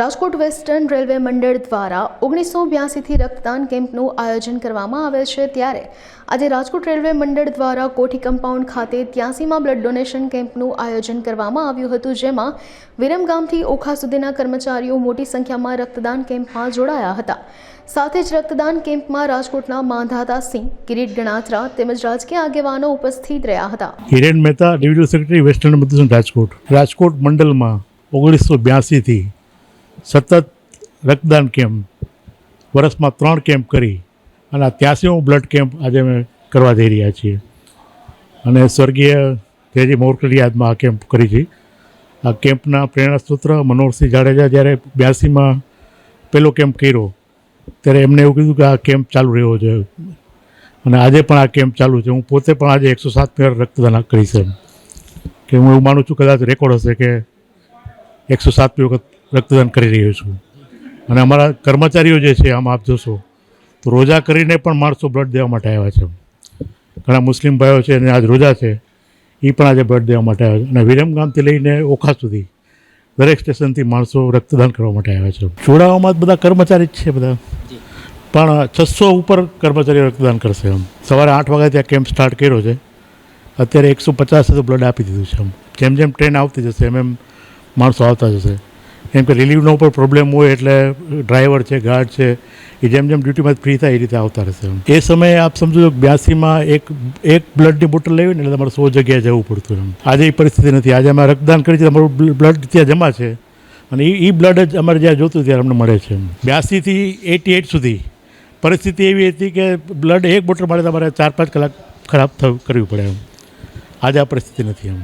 Rajkot western railway મંડળ દ્વારા ઓગણીસો બ્યાસીથી રક્તદાન કેમ્પનું આયોજન કરવામાં આવેલ છે ત્યારે આજે રાજકોટ રેલવે મંડળ દ્વારા કોઠી કમ્પાઉન્ડ ખાતે ત્યાસીમાં બ્લડ ડોનેશન કેમ્પનું આયોજન કરવામાં આવ્યું હતું, જેમાં વિરમગામથી ઓખા સુધીના કર્મચારીઓ મોટી સંખ્યામાં રક્તદાન કેમ્પમાં જોડાયા હતા. સાથે જ રક્તદાન કેમ્પમાં રાજકોટના માંધાતા સિંહ, કિરીટ ગણાત્રા તેમજ રાજકીય આગેવાનો ઉપસ્થિત રહ્યા હતા. Mehta secretary, western Rajkot. Rajkot મંડળમાં ઓગણીસો બ્યાસીથી સતત રક્તદાન કેમ્પ, વર્ષમાં ત્રણ કેમ્પ કરી અને આ ત્યાસીમો બ્લડ કેમ્પ આજે અમે કરવા જઈ રહ્યા છીએ. અને સ્વર્ગીય તેજી મોરકલી યાદમાં આ કેમ્પ કરી છે. આ કેમ્પના પ્રેરણા સૂત્ર મનોહરસિંહ જાડેજા જ્યારે બ્યાસીમાં પહેલો કેમ્પ કર્યો, ત્યારે એમને એવું કીધું કે આ કેમ્પ ચાલુ રહેવો જોઈએ. અને આજે પણ આ કેમ્પ ચાલુ છે. હું પોતે પણ આજે એકસો સાત મીટર રક્તદાન કરીશ એમ. કે હું એવું માનું છું, કદાચ રેકોર્ડ હશે કે એકસો સાતમી વખત રક્તદાન કરી રહ્યો છું. અને અમારા કર્મચારીઓ જે છે આમ આપ જોશો તો રોજા કરીને પણ માણસો બ્લડ દેવા માટે આવ્યા છે. ઘણા મુસ્લિમ ભાઈઓ છે અને આજ રોજા છે એ પણ આજે બ્લડ દેવા માટે આવ્યા છે. અને વિરમગામથી લઈને ઓખા સુધી દરેક સ્ટેશનથી માણસો રક્તદાન કરવા માટે આવ્યા છે. જોડાવામાં બધા કર્મચારી જ છે બધા. પણ છસો ઉપર કર્મચારીઓ રક્તદાન કરશે એમ. સવારે આઠ વાગે ત્યાં કેમ્પ સ્ટાર્ટ કર્યો છે. અત્યારે એકસો પચાસ સુધી બ્લડ આપી દીધું છે એમ. જેમ જેમ ટ્રેન આવતી જશે એમ એમ માણસો આવતા જશે. કેમ કે રિલીવનો પણ પ્રોબ્લેમ હોય એટલે ડ્રાઈવર છે ગાર્ડ છે, એ જેમ જેમ ડ્યુટીમાં ફ્રી થાય એ રીતે આવતા રહેશે એમ. એ સમયે આપ સમજો બ્યાસીમાં એક એક બ્લડની બોટલ લેવી ને એટલે તમારે સો જગ્યાએ જવું પડતું એમ. આજે એ પરિસ્થિતિ નથી. આજે અમે રક્તદાન કરી છે તમારું બ્લડ ત્યાં જમા છે. અને એ એ બ્લડ જ અમારે જ્યાં જોતું ત્યારે અમને મળે છે બ્યાસીથી એટી એટ સુધી પરિસ્થિતિ એવી હતી કે બ્લડ એક બોટલ માટે તમારે ચાર પાંચ કલાક ખરાબ થવું, કરવી પડે એમ. આજે આ પરિસ્થિતિ નથી એમ.